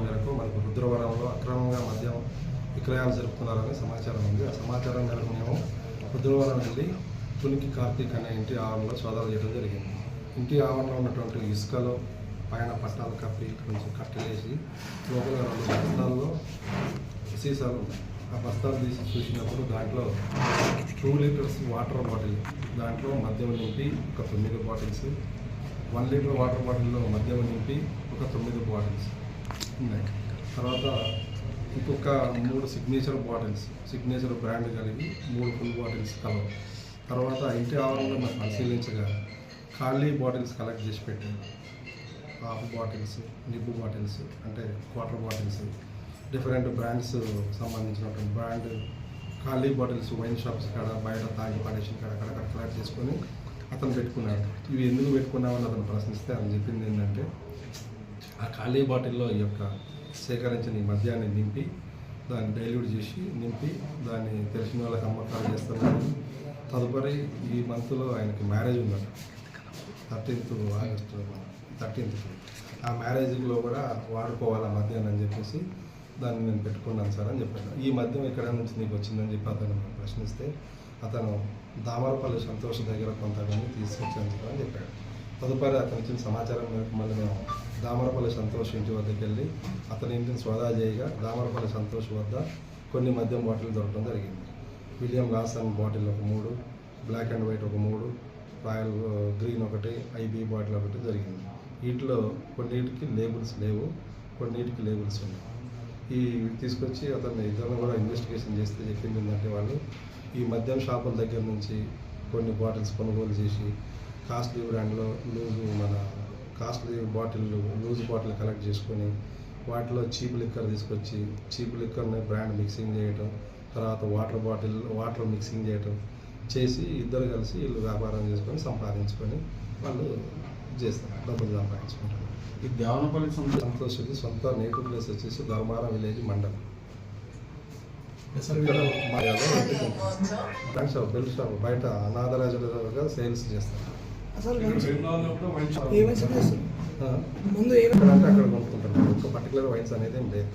మేరకు మనకు రుద్రవరంలో అక్రమంగా మద్యం విక్రయాలు జరుపుతున్నారని సమాచారం ఉంది. ఆ సమాచారం మేరకు మేము రుద్రవరం వెళ్ళి పునికి కార్తీక్ అనే ఇంటి ఆవరణలో సోదాలు చేయడం జరిగింది. ఇంటి ఆవరణలో ఉన్నటువంటి ఇసుకలో పైన పట్టాలు కప్పి కొంచెం కట్టలేసి లోపల రెండు బస్తాల్లో సీసాలు ఆ బస్తాలు తీసి చూసినప్పుడు దాంట్లో టూ లీటర్స్ వాటర్ బాటిల్ దాంట్లో మద్యం నింపి ఒక తొమ్మిది బాటిల్స్ వన్ లీటర్ వాటర్ బాటిల్లో మద్యం నింపి ఒక తొమ్మిది బాటిల్స్ తర్వాత ఇంకొక మూడు సిగ్నేచర్ బాటిల్స్ సిగ్నేచర్ బ్రాండ్ కలిగి మూడు ఫుల్ బాటిల్స్ కలవు తర్వాత ఇంటి ఆవరణలో మనం పరిశీలించగా ఖాళీ బాటిల్స్ కలెక్ట్ చేసి పెట్టారు. హాఫ్ బాటిల్స్ నిబ్బు బాటిల్స్ అంటే క్వార్టర్ బాటిల్స్ డిఫరెంట్ బ్రాండ్స్ సంబంధించినటువంటి బ్రాండ్ ఖాళీ బాటిల్స్ వైన్ షాప్స్ కాడ బయట తాగి పడేసిన కాడ అక్కడ కలెక్ట్ చేసుకొని అతను పెట్టుకున్నాడు. ఇవి ఎందుకు పెట్టుకున్నామని అతను ప్రశ్నిస్తే అతను చెప్పింది ఏంటంటే ఆ ఖాళీ బాటిల్లో ఈ యొక్క సేకరించిన ఈ మద్యాన్ని నింపి దాన్ని డైల్యూట్ చేసి నింపి దాన్ని తెలిసిన వాళ్ళకి అమ్మకాలు చేస్తున్నారు తదుపరి ఈ మంత్లో ఆయనకి మ్యారేజ్ ఉందట. థర్టీన్త్ ఆగస్టు థర్టీన్త్ ఆ మ్యారేజ్లో కూడా వాడుకోవాలి ఆ మద్యాన్ని అని చెప్పేసి దాన్ని నేను పెట్టుకున్నాను సార్ అని చెప్పాను ఈ మద్యం ఎక్కడ నుంచి నీకు వచ్చిందని చెప్పి అతను ప్రశ్నిస్తే అతను దామరపల్లి సంతోష్ దగ్గర కొంతమంది తీసుకొచ్చాను సార్ అని చెప్పాడు. తదుపరి అతను ఇచ్చిన సమాచారం మేరకు మళ్ళీ మేము దామరపల్లి సంతోష్ ఇంటి వద్దకు వెళ్ళి అతని ఇంటిని సోదా చేయగా దామరపల్లి సంతోష్ వద్ద కొన్ని మద్యం బాటిల్ దొరకడం జరిగింది. విలియం లాసన్ బాటిల్ ఒక మూడు బ్లాక్ అండ్ వైట్ ఒక మూడు రాయల్ గ్రీన్ ఒకటి ఐబీ బాటిల్ ఒకటి జరిగింది. వీటిలో కొన్నిటికి లేబుల్స్ లేవు కొన్నిటికి లేబుల్స్ ఉన్నాయి. ఈ తీసుకొచ్చి అతన్ని ఇద్దరు కూడా ఇన్వెస్టిగేషన్ చేస్తే చెప్పింది ఏంటంటే వాళ్ళు ఈ మద్యం షాపుల దగ్గర నుంచి కొన్ని బాటిల్స్ కొనుగోలు చేసి కాస్ట్లీ బ్రాండ్లో లూజు మన costly bottle loose bottle collect చేసుకొని వాటిలో చీప్ లిక్కర్ తీసుకొచ్చి చీప్ లిక్కర్ని బ్రాండ్ మిక్సింగ్ చేయటం తర్వాత వాటర్ బాటిల్ వాటర్ మిక్సింగ్ చేయటం చేసి ఇద్దరు కలిసి వీళ్ళు వ్యాపారం చేసుకొని సంపాదించుకొని వాళ్ళు చేస్తారు డబ్బులు సంపాదించుకుంటారు ఈ దేవనపల్లి సొంత సంతోష్ ఇది సొంత నేటివ్ ప్లేస్ వచ్చేసి ధర్మారం విలేజ్ మండలం బ్రాండ్ షాప్ బెల్ట్ షాప్ బయట అనాథరాజులుగా సేల్స్ చేస్తారు అసలు ఏ వయసు చేస్తారు ముందు ఏ అక్కడ కొనుక్కుంటారు. ఒక పర్టికులర్ వైన్స్ అనేది ఏం లేదు.